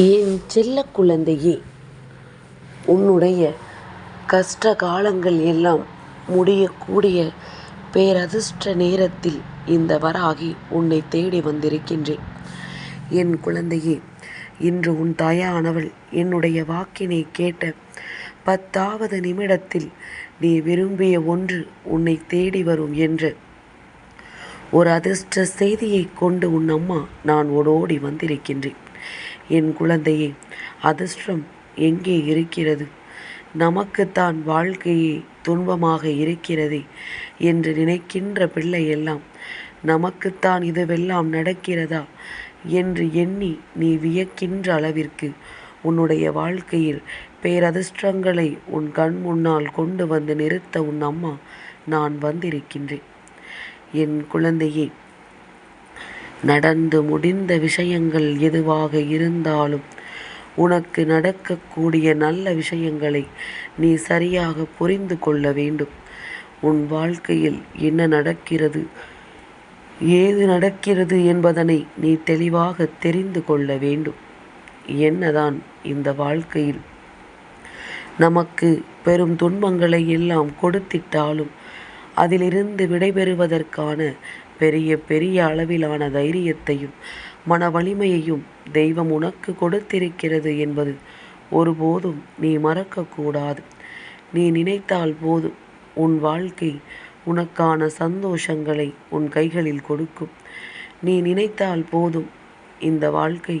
என் செல்ல குழந்தையே? உன்னுடைய கஷ்ட காலங்கள் எல்லாம் முடியக்கூடிய பேரதிர்ஷ்ட நேரத்தில் இந்த வராகி உன்னை தேடி வந்திருக்கின்றேன். என் குழந்தையே இன்று உன் தாயானவள் என்னுடைய வாக்கினை கேட்ட பத்தாவது நிமிடத்தில் நீ விரும்பிய ஒன்று உன்னை தேடி வரும் என்று. ஒரு அதிர்ஷ்ட செய்தியை கொண்டு உன் அம்மா நான் ஓடோடி வந்திருக்கின்றேன். என் குழந்தையே அதிர்ஷ்டம் எங்கே இருக்கிறது? நமக்குத்தான் வாழ்க்கையே துன்பமாக இருக்கிறதே என்று நினைக்கின்ற பிள்ளை எல்லாம் நமக்குத்தான் இதுவெல்லாம் நடக்கிறதா என்று எண்ணி நீ வியக்கின்ற அளவிற்கு உன்னுடைய வாழ்க்கையில் பேரதிர்ஷ்டங்களை உன் கண் முன்னால் கொண்டு வந்து நிறுத்த உன் அம்மா நான் வந்திருக்கின்றேன். என் குழந்தையே நடந்து முடிந்த விஷயங்கள் எதுவாக இருந்தாலும் உனக்கு நடக்கக்கூடிய நல்ல விஷயங்களை நீ சரியாக புரிந்து கொள்ள வேண்டும். உன் வாழ்க்கையில் என்ன நடக்கிறது ஏது நடக்கிறது என்பதனை நீ தெளிவாக தெரிந்து கொள்ள வேண்டும். என்னதான் இந்த வாழ்க்கையில் நமக்கு பெரும் துன்பங்களை எல்லாம் கொடுத்திட்டாலும் அதிலிருந்து விடைபெறுவதற்கான பெரிய பெரிய அளவிலான தைரியத்தையும் மன வலிமையையும் தெய்வம் உனக்கு கொடுத்திருக்கிறது என்பது ஒருபோதும் நீ மறக்கக்கூடாது. நீ நினைத்தால் போதும். உன் வாழ்க்கை உனக்கான சந்தோஷங்களை உன் கைகளில் கொடுக்கும். நீ நினைத்தால் போதும். இந்த வாழ்க்கை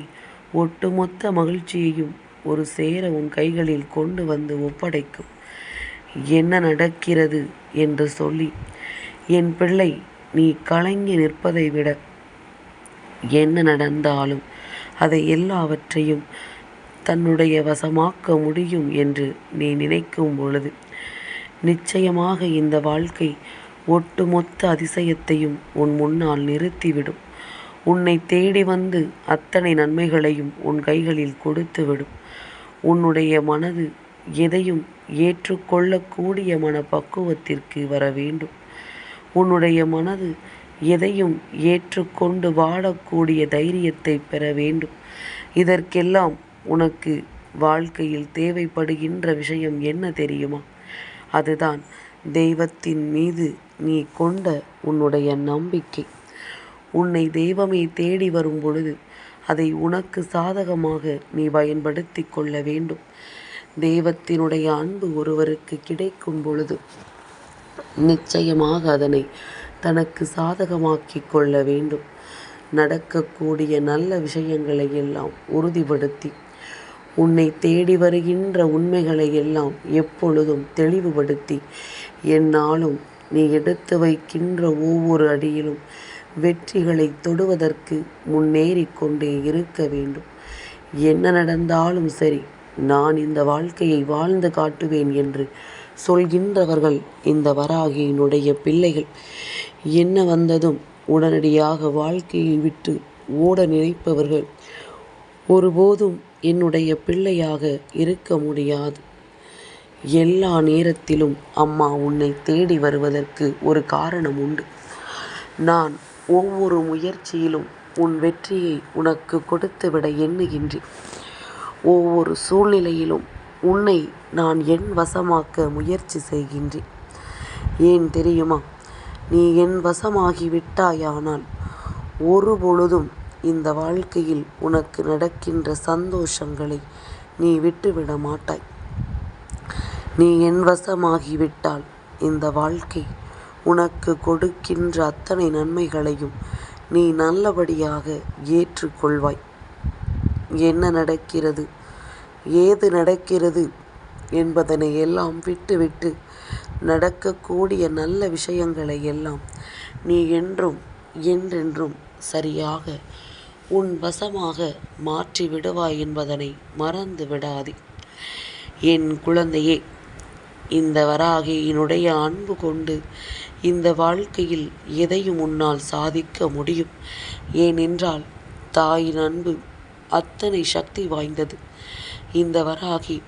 ஒட்டுமொத்த மகிழ்ச்சியையும் ஒரு சேர உன் கைகளில் கொண்டு வந்து ஒப்படைக்கும். என்ன நடக்கிறது என்று சொல்லி என் பிள்ளை நீ கலங்கி நிற்பதை விட என்ன நடந்தாலும் அதை எல்லாவற்றையும் தன்னுடைய வசமாக்க முடியும் என்று நீ நினைக்கும் பொழுது நிச்சயமாக இந்த வாழ்க்கை ஒட்டுமொத்த அதிசயத்தையும் உன் முன்னால் நிறுத்திவிடும். உன்னை தேடி வந்து அத்தனை நன்மைகளையும் உன் கைகளில் கொடுத்துவிடும். உன்னுடைய மனது எதையும் ஏற்றுக்கொள்ளக்கூடிய மனப்பக்குவத்திற்கு வர வேண்டும். உன்னுடைய மனது எதையும் ஏற்றுக்கொண்டு வாழக்கூடிய தைரியத்தை பெற வேண்டும். இதற்கெல்லாம் உனக்கு வாழ்க்கையில் தேவைப்படுகின்ற விஷயம் என்ன தெரியுமா? அதுதான் தெய்வத்தின் மீது நீ கொண்ட உன்னுடைய நம்பிக்கை. உன்னை தெய்வமே தேடி வரும் பொழுது அதை உனக்கு சாதகமாக நீ பயன்படுத்தி கொள்ள வேண்டும். தெய்வத்தினுடைய அன்பு ஒருவருக்கு கிடைக்கும் பொழுது நிச்சயமாக அதனை தனக்கு சாதகமாக்கிக் கொள்ள வேண்டும். நடக்கக்கூடிய நல்ல விஷயங்களை எல்லாம் உறுதிப்படுத்தி உன்னை தேடி வருகின்ற உண்மைகளை எல்லாம் எப்பொழுதும் தெளிவுபடுத்தி என்னாலும் நீ எடுத்து வைக்கின்ற ஒவ்வொரு அடியிலும் வெற்றிகளை தொடுவதற்கு முன்னேறி கொண்டே இருக்க வேண்டும். என்ன நடந்தாலும் சரி நான் இந்த வாழ்க்கையை வாழ்ந்து காட்டுவேன் என்று சொல்கின்றவர்கள் இந்த வராகியினுடைய பிள்ளைகள். என்ன வந்ததும் உடனடியாக வாழ்க்கையை விட்டு ஓட நினைப்பவர்கள் ஒருபோதும் என்னுடைய பிள்ளையாக இருக்க முடியாது. எல்லா நேரத்திலும் அம்மா உன்னை தேடி வருவதற்கு ஒரு காரணம் உண்டு. நான் ஒவ்வொரு முயற்சியிலும் உன் வெற்றியை உனக்கு கொடுத்துவிட எண்ணுகின்றேன். ஒவ்வொரு சூழ்நிலையிலும் உன்னை நான் என் வசமாக்க முயற்சி செய்கின்றேன். ஏன் தெரியுமா? நீ என் வசமாகி விட்டாயானால் ஒரு பொழுதும் இந்த வாழ்க்கையில் உனக்கு நடக்கின்ற சந்தோஷங்களை நீ விட்டுவிட மாட்டாய். நீ என் வசமாகிவிட்டால் இந்த வாழ்க்கை உனக்கு கொடுக்கின்ற அத்தனை நன்மைகளையும் நீ நல்லபடியாக ஏற்றுக்கொள்வாய். என்ன நடக்கிறது? ஏது நடக்கிறது? என்பதனை எல்லாம் விட்டுவிட்டு நடக்கக்கூடிய நல்ல விஷயங்களை எல்லாம் நீ என்றும் என்றென்றும் சரியாக உன் வசமாக மாற்றி விடுவாய் என்பதனை மறந்து விடாதே. என் குழந்தையே இந்த வராகியினுடைய அன்பு கொண்டு இந்த வாழ்க்கையில் எதையும் உன்னால் சாதிக்க முடியும். ஏனென்றால் தாயின் அன்பு அத்தனை சக்தி வாய்ந்தது. இந்த வராகி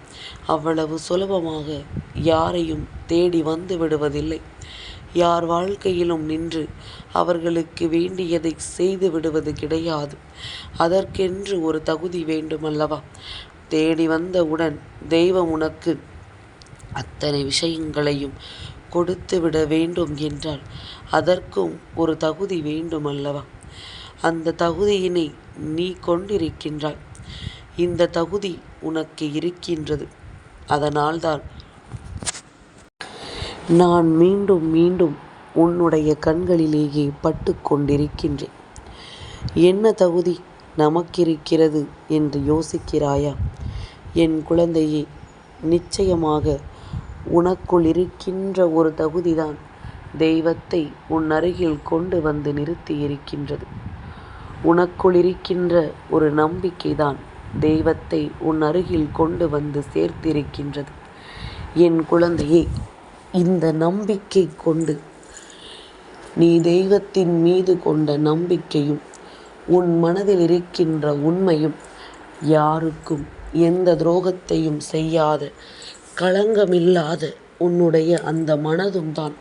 அவ்வளவு சுலபமாக யாரையும் தேடி வந்து விடுவதில்லை. யார் வாழ்க்கையிலும் நின்று அவர்களுக்கு வேண்டியதை செய்து விடுவது கிடையாது. அதற்கென்று ஒரு தகுதி வேண்டுமல்லவா? தேடி வந்தவுடன் தெய்வம் உனக்கு அத்தனை விஷயங்களையும் கொடுத்து விட வேண்டும் என்றால் அதற்கும் ஒரு தகுதி வேண்டுமல்லவா? அந்த தகுதியினை நீ கொண்டிருக்கின்றாய். இந்த தகுதி உனக்கு இருக்கின்றது. அதனால்தான் நான் மீண்டும் மீண்டும் உன்னுடைய கண்களிலேயே பட்டு கொண்டிருக்கின்றேன். என்ன தகுதி நமக்கிருக்கிறது என்று யோசிக்கிறாயா? என் குழந்தையே நிச்சயமாக உனக்குள் இருக்கின்ற ஒரு தகுதிதான் தெய்வத்தை உன் அருகில் கொண்டு வந்து நிறுத்தி இருக்கின்றது உனக்குள் இருக்கின்ற ஒரு நம்பிக்கைதான் தெய்வத்தை உன் அருகில் கொண்டு வந்து சேர்த்திருக்கின்றது. என் குழந்தையே இந்த நம்பிக்கை கொண்டு நீ தெய்வத்தின் மீது கொண்ட நம்பிக்கையும் உன் மனதில் இருக்கின்ற உண்மையும் யாருக்கும் எந்த துரோகத்தையும் செய்யாத களங்கமில்லாத உன்னுடைய அந்த மனதும் தான்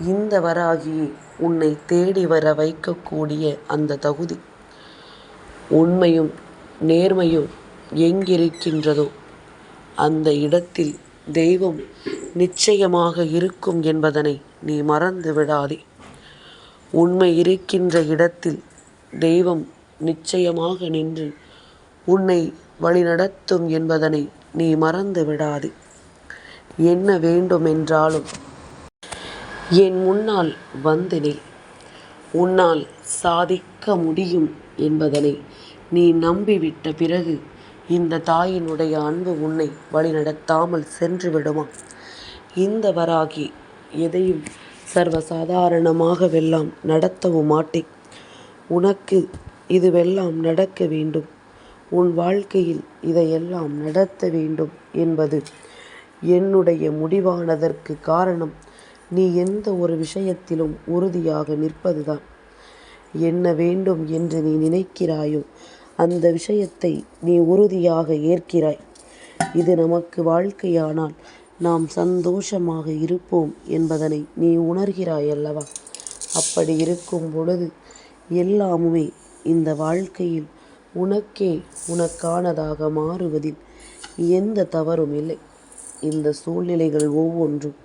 இந்த வராகி உன்னை தேடி வர வைக்கக்கூடிய அந்த தகுதி. உண்மையும் நேர்மையும் எங்கிருக்கின்றதோ அந்த இடத்தில் தெய்வம் நிச்சயமாக இருக்கும் என்பதனை நீ மறந்து விடாதே. உண்மை இருக்கின்ற இடத்தில் தெய்வம் நிச்சயமாக நின்று உன்னை வழிநடத்தும் என்பதனை நீ மறந்து விடாதே. என்ன வேண்டுமென்றாலும் என் முன்னால் வந்தனே உன்னால் சாதிக்க முடியும் என்பதனை நீ நம்பிவிட்ட பிறகு இந்த தாயினுடைய அன்பு உன்னை வழிநடத்தாமல் சென்று விடுமா இந்த வராகி எதையும் சர்வசாதாரணமாகவெல்லாம் நடத்தவும் மாட்டேன். உனக்கு இதுவெல்லாம் நடக்க வேண்டும். உன் வாழ்க்கையில் இதையெல்லாம் நடத்த வேண்டும் என்பது என்னுடைய முடிவானதற்கு காரணம். நீ எந்த ஒரு விஷயத்திலும் உறுதியாக நிற்பதுதான். என்ன வேண்டும் என்று நீ நினைக்கிறாயோ அந்த விஷயத்தை நீ உறுதியாக ஏற்கிறாய். இது நமக்கு வாழ்க்கையானால் நாம் சந்தோஷமாக இருப்போம் என்பதனை நீ உணர்கிறாய் அல்லவா அப்படி இருக்கும் பொழுது எல்லாமுமே இந்த வாழ்க்கையில் உனக்கே உனக்கானதாக மாறுவதில் எந்த தவறும் இல்லை. இந்த சூழ்நிலைகள் ஒவ்வொன்றும்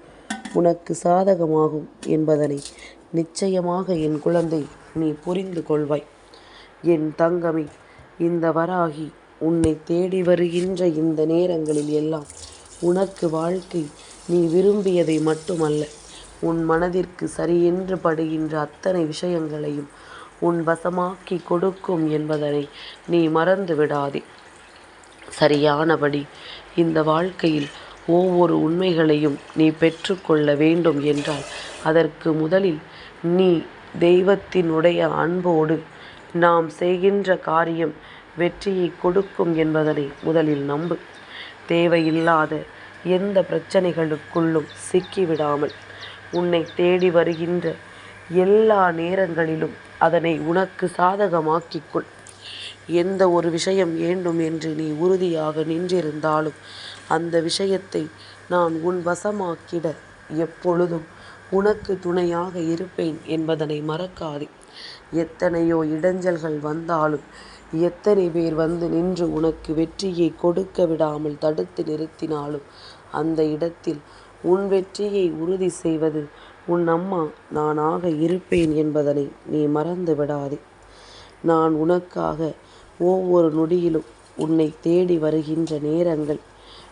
உனக்கு சாதகமாகும் என்பதனை நிச்சயமாக என் குழந்தை நீ புரிந்து கொள்வாய். என் தங்கமே இந்த வராகி உன்னை தேடி வருகின்ற இந்த நேரங்களில் எல்லாம் உனக்கு வாழ்க்கை நீ விரும்பியதை மட்டுமல்ல உன் மனதிற்கு சரியென்று படுகின்ற அத்தனை விஷயங்களையும் உன் வசமாக்கி கொடுக்கும் என்பதனை நீ மறந்து விடாதே சரியானபடி இந்த வாழ்க்கையில் ஒவ்வொரு உண்மைகளையும் நீ பெற்றுக்கொள்ள வேண்டும் என்றால் அதற்கு முதலில் நீ தெய்வத்தினுடைய அன்போடு நாம் செய்கின்ற காரியம் வெற்றியை கொடுக்கும் என்பதனை முதலில் நம்பு. தேவையில்லாத எந்த பிரச்சனைகளுக்குள்ளும் சிக்கிவிடாமல் உன்னை தேடி வருகின்ற எல்லா நேரங்களிலும் அதனை உனக்கு சாதகமாக்கிக்கொள் எந்த ஒரு விஷயம் வேண்டும் என்று நீ உறுதியாக நின்றிருந்தாலும் அந்த விஷயத்தை நான் உன் வசமாக்கிட எப்பொழுதும் உனக்கு துணையாக இருப்பேன் என்பதனை மறக்காதே. எத்தனையோ இடைஞ்சல்கள் வந்தாலும் எத்தனை பேர் வந்து நின்று உனக்கு வெற்றியை கொடுக்க விடாமல் தடுத்து நிறுத்தினாலும் அந்த இடத்தில் உன் வெற்றியை உறுதி செய்வது உன் அம்மா நானாக இருப்பேன் என்பதனை நீ மறந்து விடாதே. நான் உனக்காக ஒவ்வொரு நொடியிலும் உன்னை தேடி வருகின்ற நேரங்கள்.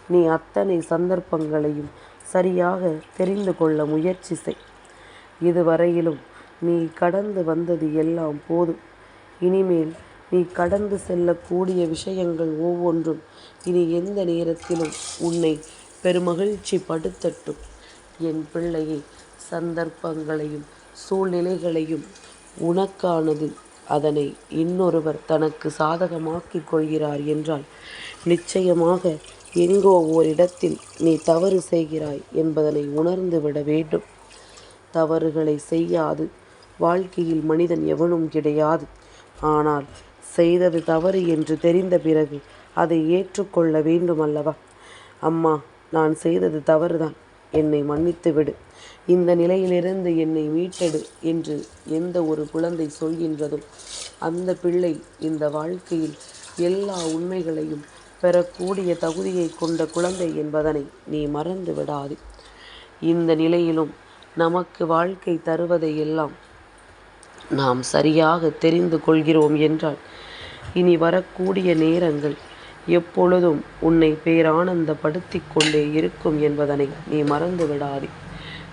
நீ அத்தனை சந்தர்ப்பங்களையும் சரியாக தெரிந்து கொள்ள முயற்சி செய். இதுவரையிலும் நீ கடந்து வந்தது எல்லாம் போதும். இனிமேல் நீ கடந்து செல்லக்கூடிய விஷயங்கள் ஒவ்வொன்றும் இனி எந்த நேரத்திலும் உன்னை பெருமகிழ்ச்சி படுத்தட்டும். என் பிள்ளையை சந்தர்ப்பங்களையும் சூழ்நிலைகளையும் உனக்கானது அதனை இன்னொருவர் தனக்கு சாதகமாக்கிக் கொள்கிறார் என்றால் நிச்சயமாக எங்கோ ஓரிடத்தில் நீ தவறு செய்கிறாய் என்பதனை உணர்ந்து விட வேண்டும். தவறுகளை செய்யாது. வாழ்க்கையில் மனிதன் எவனும் கிடையாது. ஆனால் செய்தது தவறு என்று தெரிந்த பிறகு அதை ஏற்றுக்கொள்ள வேண்டும் அல்லவா அம்மா நான் செய்தது தவறுதான். என்னை மன்னித்து விடு இந்த நிலையிலிருந்து என்னை மீட்டெடு என்று எந்த ஒரு குழந்தை சொல்கின்றதும் அந்த பிள்ளை இந்த வாழ்க்கையில் எல்லா உண்மைகளையும் பெறக்கூடிய தகுதியை கொண்ட குழந்தை என்பதனை நீ மறந்து விடாது. இந்த நிலையிலும் நமக்கு வாழ்க்கை தருவதை எல்லாம் நாம் சரியாக தெரிந்து கொள்கிறோம் என்றால் இனி வரக்கூடிய நேரங்கள் எப்பொழுதும் உன்னை பேரானந்தப்படுத்தி கொண்டே இருக்கும் என்பதனை நீ மறந்து விடாதே.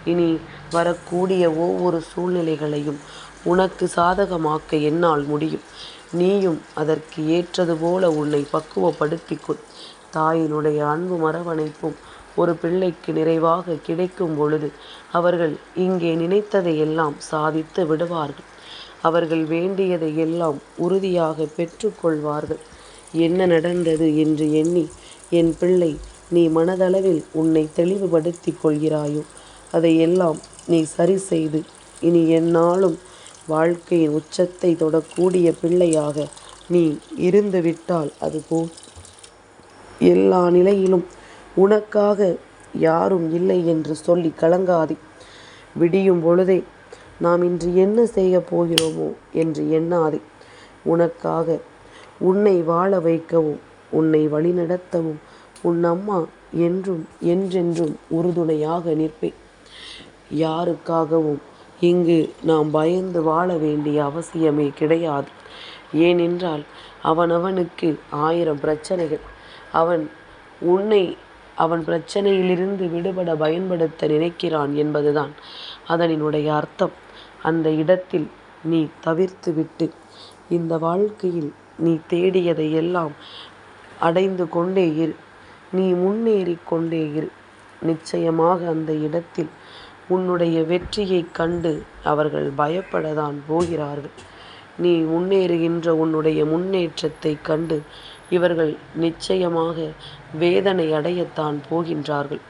இனி வரக்கூடிய ஒவ்வொரு சூழ்நிலைகளையும் உனக்கு சாதகமாக்க என்னால் முடியும். நீயும் அதற்கு ஏற்றது போல உன்னை பக்குவப்படுத்திக்கொள். தாயினுடைய அன்பு மரவணைப்பும் ஒரு பிள்ளைக்கு நிறைவாக கிடைக்கும் பொழுது அவர்கள் இங்கே நினைத்ததை எல்லாம் சாதித்து விடுவார்கள். அவர்கள் வேண்டியதை எல்லாம் உறுதியாக பெற்றுக்கொள்வார்கள் என்ன நடந்தது என்று எண்ணி என் பிள்ளை நீ மனதளவில் உன்னை தெளிவுபடுத்திக் கொள்கிறாயோ? அதையெல்லாம் நீ சரி செய்து இனி என்னாலும் வாழ்க்கையின் உச்சத்தை தொடக்கூடிய பிள்ளையாக நீ இருந்துவிட்டால் அது போ. எல்லா நிலையிலும் உனக்காக யாரும் இல்லை என்று சொல்லி கலங்காதே. விடியும் பொழுதே நாம் இன்று என்ன செய்ய போகிறோமோ என்று எண்ணாதே. உனக்காக உன்னை வாழ வைக்கவும் உன்னை வழிநடத்தவும் உன் அம்மா என்றும் என்றென்றும் உறுதுணையாக நிற்பேன். யாருக்காகவும் இங்கு நாம் பயந்து வாழ வேண்டிய அவசியமே கிடையாது. ஏனென்றால் அவனவனுக்கு ஆயிரம் பிரச்சனைகள். அவன் உன்னை அவன் பிரச்சனையிலிருந்து விடுபட பயன்படுத்த நினைக்கிறான் என்பதுதான் அதனினுடைய அர்த்தம். அந்த இடத்தில் நீ தவிர்த்து விட்டு இந்த வாழ்க்கையில் நீ தேடியதை எல்லாம் அடைந்து கொண்டே இரு. நீ முன்னேறி கொண்டே இரு. நிச்சயமாக அந்த இடத்தில் உன்னுடைய வெற்றியைக் கண்டு அவர்கள் பயப்படத்தான் போகிறார்கள். நீ முன்னேறுகின்ற உன்னுடைய முன்னேற்றத்தைக் கண்டு இவர்கள் நிச்சயமாக வேதனை அடையத்தான் போகின்றார்கள்.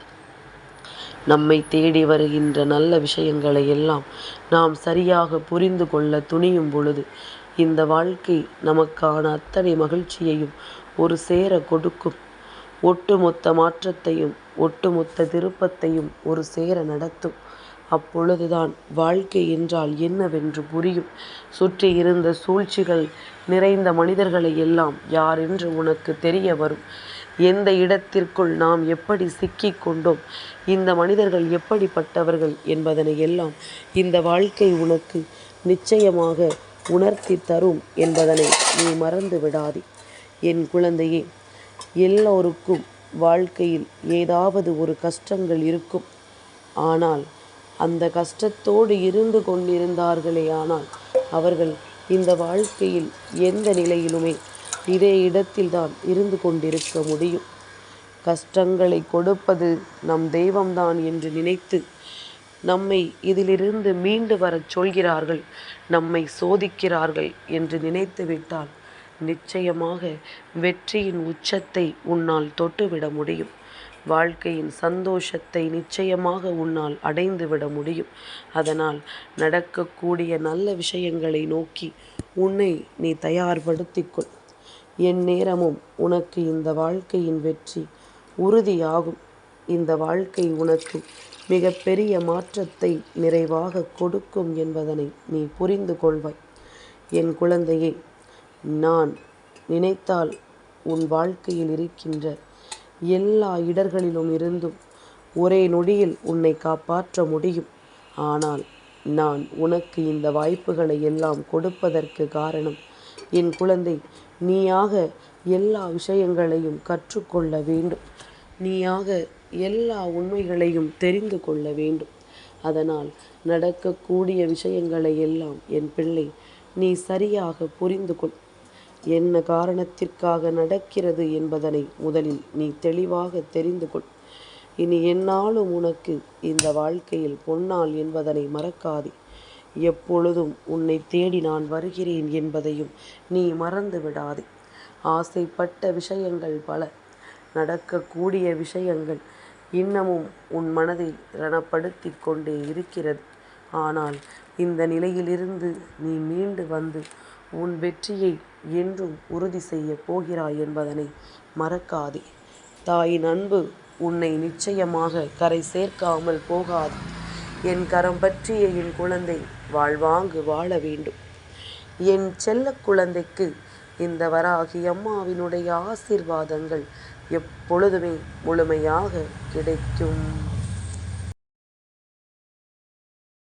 நம்மை தேடி வருகின்ற நல்ல விஷயங்களை எல்லாம் நாம் சரியாக புரிந்து கொள்ள துணியும் பொழுது இந்த வாழ்க்கை நமக்கான அத்தனை மகிழ்ச்சியையும் ஒரு சேர கொடுக்கும். ஒட்டுமொத்த மாற்றத்தையும் ஒட்டுமொத்த திருப்பத்தையும் ஒரு சேர நடத்தும். அப்பொழுதுதான். வாழ்க்கை என்றால் என்னவென்று புரியும். சுற்றி இருந்த சூழ்ச்சிகள் நிறைந்த மனிதர்களை எல்லாம் யாரென்று உனக்கு தெரிய வரும். எந்த இடத்திற்குள் நாம் எப்படி சிக்கிக் கொண்டோம்? இந்த மனிதர்கள் எப்படிப்பட்டவர்கள் என்பதனை எல்லாம் இந்த வாழ்க்கை உனக்கு நிச்சயமாக உணர்த்தி தரும் என்பதனை நீ மறந்து விடாதே. என் குழந்தையே எல்லோருக்கும் வாழ்க்கையில் ஏதாவது ஒரு கஷ்டங்கள் இருக்கும். ஆனால் அந்த கஷ்டத்தோடு இருந்து கொண்டிருந்தார்களே ஆனால் அவர்கள் இந்த வாழ்க்கையில் எந்த நிலையிலுமே இதே இடத்தில்தான் இருந்து கொண்டிருக்க முடியும். கஷ்டங்களை கொடுப்பது நம் தெய்வம்தான் என்று நினைத்து நம்மை இதிலிருந்து மீண்டு வரச் சொல்கிறார்கள் நம்மை சோதிக்கிறார்கள் என்று நினைத்து விட்டால் நிச்சயமாக வெற்றியின் உச்சத்தை உன்னால் தொட்டுவிட முடியும். வாழ்க்கையின் சந்தோஷத்தை நிச்சயமாக உன்னால் அடைந்துவிட முடியும். அதனால் நடக்கக்கூடிய நல்ல விஷயங்களை நோக்கி உன்னை நீ தயார்படுத்திக்கொள். என் நேரமும் உனக்கு இந்த வாழ்க்கையின் வெற்றி உறுதியாகும். இந்த வாழ்க்கை உனக்கு மிகப்பெரிய மாற்றத்தை நிறைவாக கொடுக்கும் என்பதனை நீ புரிந்து கொள்வாய். என் குழந்தையே நான் நினைத்தால் உன் வாழ்க்கையில் இருக்கின்ற எல்லா இடர்களிலும் இருந்தும் ஒரே நொடியில் உன்னை காப்பாற்ற முடியும். ஆனால் நான் உனக்கு இந்த வாய்ப்புகளை எல்லாம் கொடுப்பதற்கு காரணம் என் குழந்தை. நீயாக எல்லா விஷயங்களையும் கற்றுக்கொள்ள வேண்டும். நீயாக எல்லா உண்மைகளையும் தெரிந்து கொள்ள வேண்டும். அதனால் நடக்கக்கூடிய விஷயங்களை எல்லாம் என் பிள்ளை நீ சரியாக புரிந்து கொள் என்ன காரணத்திற்காக நடக்கிறது என்பதனை முதலில் நீ தெளிவாக தெரிந்து கொள். இனி என்னாலும் உனக்கு இந்த வாழ்க்கையில் பொன்னால் என்பதனை மறக்காதே. எப்பொழுதும் உன்னை தேடி நான் வருகிறேன் என்பதையும் நீ மறந்து விடாதே. ஆசைப்பட்ட விஷயங்கள் பல நடக்கக்கூடிய விஷயங்கள் இன்னமும் உன் மனதை ரணப்படுத்தி கொண்டே இருக்கிறது. ஆனால் இந்த நிலையிலிருந்து நீ மீண்டு வந்து உன் வெற்றியை என்றும் உறுதி செய்ய போகிறாய் என்பதனை மறக்காதே. தாயின் அன்பு உன்னை நிச்சயமாக கரை சேர்க்காமல் போகாது. என் கரம் பற்றிய என் குழந்தை வாழ்வாங்கு வாழ வேண்டும். என் செல்ல குழந்தைக்கு இந்த வராகி அம்மாவினுடைய ஆசீர்வாதங்கள் எப்பொழுதுமே முழுமையாக கிடைக்கும்.